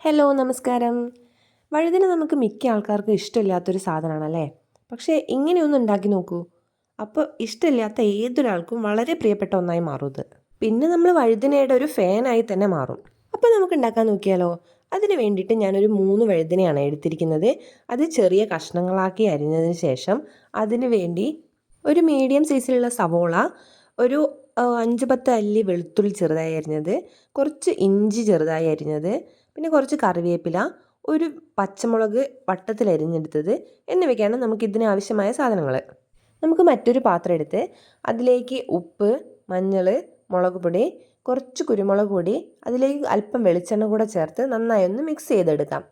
Hello നമസ്കാരം. വഴുതിന് നമുക്ക് മിക്ക ആൾക്കാർക്കും ഇഷ്ടമില്ലാത്തൊരു സാധനമാണ് അല്ലേ പക്ഷേ ഇങ്ങനെയൊന്ന് ഉണ്ടാക്കി നോക്കൂ. അപ്പോൾ ഇഷ്ടമില്ലാത്ത ഏതൊരാൾക്കും വളരെ പ്രിയപ്പെട്ട ഒന്നായി മാറും ഇത്. പിന്നെ നമ്മൾ വഴുതിനയുടെ ഒരു ഫാനായി തന്നെ മാറും. അപ്പോൾ നമുക്ക് ഉണ്ടാക്കാൻ നോക്കിയാലോ? അതിന് വേണ്ടിയിട്ട് ഞാനൊരു മൂന്ന് വഴുതിനയാണ് എടുത്തിരിക്കുന്നത്. അത് ചെറിയ കഷ്ണങ്ങളാക്കി അരിഞ്ഞതിന് ശേഷം അതിന് വേണ്ടി ഒരു മീഡിയം സൈസിലുള്ള സവോള ഒരു അഞ്ച് പത്ത് അല്ലി വെളുത്തുള്ളി ചെറുതായി അരിഞ്ഞത് കുറച്ച് ഇഞ്ചി ചെറുതായി അരിഞ്ഞത് പിന്നെ കുറച്ച് കറിവേപ്പില ഒരു പച്ചമുളക് വട്ടത്തിൽ അരിഞ്ഞെടുത്തത് എന്നിവയ്ക്കാണ് നമുക്ക് ഇതിന് ആവശ്യമായ സാധനങ്ങൾ. നമുക്ക് മറ്റൊരു പാത്രം എടുത്ത് അതിലേക്ക് ഉപ്പ് മഞ്ഞൾ മുളക് പൊടി കുറച്ച് കുരുമുളക് പൊടി അതിലേക്ക് അല്പം വെളിച്ചെണ്ണ കൂടെ ചേർത്ത് നന്നായി ഒന്ന് മിക്സ് ചെയ്തെടുക്കാം.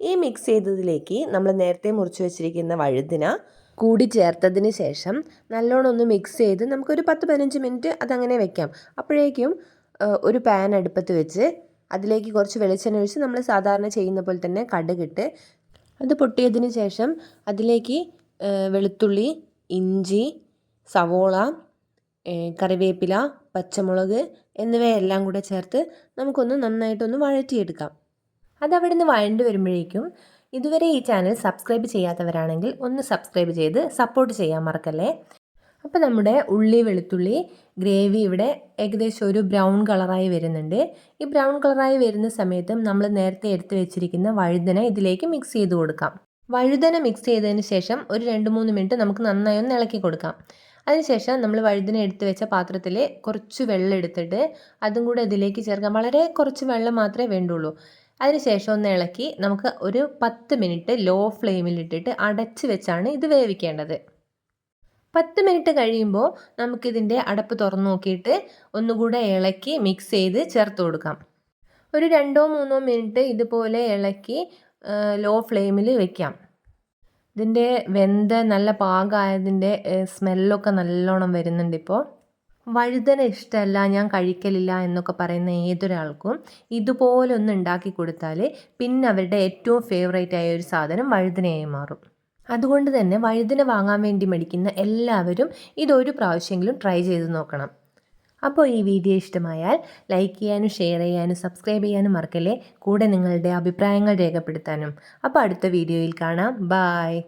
ഈ മിക്സ് ചെയ്തതിലേക്ക് നമ്മൾ നേരത്തെ മുറിച്ച് വെച്ചിരിക്കുന്ന വഴുതിന കൂടി ചേർത്തതിന് ശേഷം നല്ലോണം ഒന്ന് മിക്സ് ചെയ്ത് നമുക്കൊരു പത്ത് പതിനഞ്ച് മിനിറ്റ് അതങ്ങനെ വെക്കാം. അപ്പോഴേക്കും ഒരു പാൻ അടുപ്പത്ത് വെച്ച് അതിലേക്ക് കുറച്ച് വെളിച്ചെണ്ണ ഒഴിച്ച് നമ്മൾ സാധാരണ ചെയ്യുന്ന പോലെ തന്നെ കടുകിട്ട് അത് പൊട്ടിയതിന് ശേഷം അതിലേക്ക് വെളുത്തുള്ളി ഇഞ്ചി സവോള കറിവേപ്പില പച്ചമുളക് എന്നിവയെല്ലാം കൂടെ ചേർത്ത് നമുക്കൊന്ന് നന്നായിട്ടൊന്ന് വഴറ്റിയെടുക്കാം. അതവിടുന്ന് വഴണ്ട് വരുമ്പോഴേക്കും ഇതുവരെ ഈ ചാനൽ സബ്സ്ക്രൈബ് ചെയ്യാത്തവരാണെങ്കിൽ ഒന്ന് സബ്സ്ക്രൈബ് ചെയ്ത് സപ്പോർട്ട് ചെയ്യാൻ മറക്കല്ലേ? അപ്പോൾ നമ്മുടെ ഉള്ളി വെളുത്തുള്ളി ഗ്രേവി ഇവിടെ ഏകദേശം ഒരു ബ്രൗൺ കളറായി വരുന്നുണ്ട്. ഈ ബ്രൗൺ കളറായി വരുന്ന സമയത്തും നമ്മൾ നേരത്തെ എടുത്തു വെച്ചിരിക്കുന്ന വഴുതന ഇതിലേക്ക് മിക്സ് ചെയ്ത് കൊടുക്കാം. വഴുതന മിക്സ് ചെയ്തതിന് ശേഷം ഒരു രണ്ട് മൂന്ന് മിനിറ്റ് നമുക്ക് നന്നായി ഒന്ന് ഇളക്കി കൊടുക്കാം. അതിനുശേഷം നമ്മൾ വഴുതന എടുത്തു വെച്ച പാത്രത്തിൽ കുറച്ച് വെള്ളം എടുത്തിട്ട് അതും കൂടെ ഇതിലേക്ക് ചേർക്കാം. വളരെ കുറച്ച് വെള്ളം മാത്രമേ വേണ്ടുള്ളൂ. അതിനുശേഷം ഒന്ന് ഇളക്കി നമുക്ക് ഒരു പത്ത് മിനിറ്റ് ലോ ഫ്ലെയിമിലിട്ടിട്ട് അടച്ച് വെച്ചാണ് ഇത് വേവിക്കേണ്ടത്. പത്ത് മിനിറ്റ് കഴിയുമ്പോൾ നമുക്കിതിന്റെ അടപ്പ് തുറന്നു നോക്കിയിട്ട് ഒന്നുകൂടെ ഇളക്കി മിക്സ് ചെയ്ത് ചേർത്ത് കൊടുക്കാം. ഒരു രണ്ടോ മൂന്നോ മിനിറ്റ് ഇതുപോലെ ഇളക്കി ലോ ഫ്ലെയിമിൽ വെക്കാം. ഇതിന്റെ വെന്ത നല്ല പാകമായതിന്റെ സ്മെല്ലൊക്കെ നല്ലോണം വരുന്നുണ്ട് ഇപ്പോൾ വഴുതന ഇഷ്ടമല്ല ഞാൻ കഴിക്കലില്ല എന്നൊക്കെ പറയുന്ന ഏതൊരാൾക്കും ഇതുപോലൊന്ന് ഉണ്ടാക്കി കൊടുത്താൽ പിന്നെ അവരുടെ ഏറ്റവും ഫേവറേറ്റ് ആയ ഒരു സാധനം വഴുതനയായി മാറും. അതുകൊണ്ട് തന്നെ വഴുതന വാങ്ങാൻ വേണ്ടി മേടിക്കുന്ന എല്ലാവരും ഇതൊരു പ്രാവശ്യമെങ്കിലും ട്രൈ ചെയ്ത് നോക്കണം. അപ്പോൾ ഈ വീഡിയോ ഇഷ്ടമായാൽ ലൈക്ക് ചെയ്യാനും ഷെയർ ചെയ്യാനും സബ്സ്ക്രൈബ് ചെയ്യാനും മറക്കല്ലേ? കൂടെ നിങ്ങളുടെ അഭിപ്രായങ്ങൾ രേഖപ്പെടുത്താനും. അപ്പോൾ അടുത്ത വീഡിയോയിൽ കാണാം. ബായ്